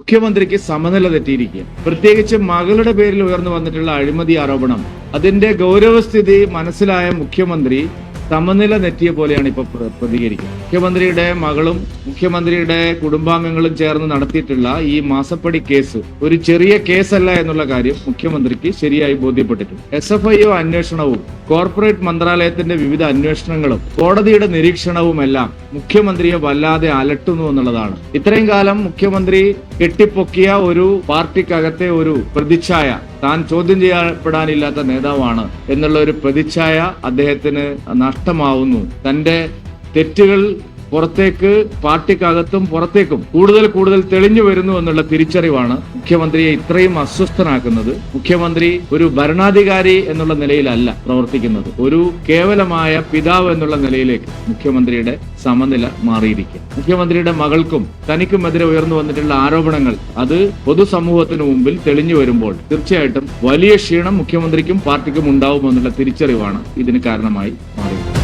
മുഖ്യമന്ത്രിക്ക് സമനില തെറ്റിയിരിക്കുക പ്രത്യേകിച്ച് മകളുടെ പേരിൽ ഉയർന്നു വന്നിട്ടുള്ള അഴിമതി ആരോപണം. അതിന്റെ ഗൗരവസ്ഥിതി മനസ്സിലായ മുഖ്യമന്ത്രി സമനില നെറ്റിയ പോലെയാണ് ഇപ്പൊ പ്ര- പ്രതികരിക്കുന്നത്. മുഖ്യമന്ത്രിയുടെ മകളും മുഖ്യമന്ത്രിയുടെ കുടുംബാംഗങ്ങളും ചേർന്ന് നടത്തിയിട്ടുള്ള ഈ മാസപ്പടി കേസ് ഒരു ചെറിയ കേസല്ല എന്നുള്ള കാര്യം മുഖ്യമന്ത്രിക്ക് ശരിയായി ബോധ്യപ്പെട്ടിട്ടുണ്ട്. എസ് എഫ് ഐ ഒ അന്വേഷണവും കോർപ്പറേറ്റ് മന്ത്രാലയത്തിന്റെ വിവിധ അന്വേഷണങ്ങളും കോടതിയുടെ നിരീക്ഷണവും എല്ലാം മുഖ്യമന്ത്രിയെ വല്ലാതെ അലട്ടുന്നു എന്നുള്ളതാണ്. ഇത്രയും കാലം മുഖ്യമന്ത്രി കെട്ടിപ്പൊക്കിയ ഒരു പാർട്ടിക്കകത്തെ ഒരു പ്രതിച്ഛായ താൻ ചോദ്യം ചെയ്യപ്പെടാനില്ലാത്ത നേതാവാണ് എന്നുള്ള ഒരു പ്രതിച്ഛായ അദ്ദേഹത്തിന് നഷ്ടമാവുന്നു. തന്റെ തെറ്റുകൾ പുറത്തേക്ക് പാർട്ടിക്കകത്തും പുറത്തേക്കും കൂടുതൽ കൂടുതൽ തെളിഞ്ഞു വരുന്നു എന്നുള്ള തിരിച്ചറിവാണ് മുഖ്യമന്ത്രിയെ ഇത്രയും അസ്വസ്ഥനാക്കുന്നത്. മുഖ്യമന്ത്രി ഒരു ഭരണാധികാരി എന്നുള്ള നിലയിലല്ല പ്രവർത്തിക്കുന്നത്. ഒരു കേവലമായ പിതാവ് എന്നുള്ള നിലയിലേക്ക് മുഖ്യമന്ത്രിയുടെ സമനില മാറിയിരിക്കുക മുഖ്യമന്ത്രിയുടെ മകൾക്കും തനിക്കുമെതിരെ ഉയർന്നു വന്നിട്ടുള്ള ആരോപണങ്ങൾ അത് പൊതുസമൂഹത്തിന് മുമ്പിൽ തെളിഞ്ഞു വരുമ്പോൾ തീർച്ചയായിട്ടും വലിയ ക്ഷീണം മുഖ്യമന്ത്രിക്കും പാർട്ടിക്കും ഉണ്ടാവുമെന്നുള്ള തിരിച്ചറിവാണ് ഇതിന് കാരണമായി മാറിയത്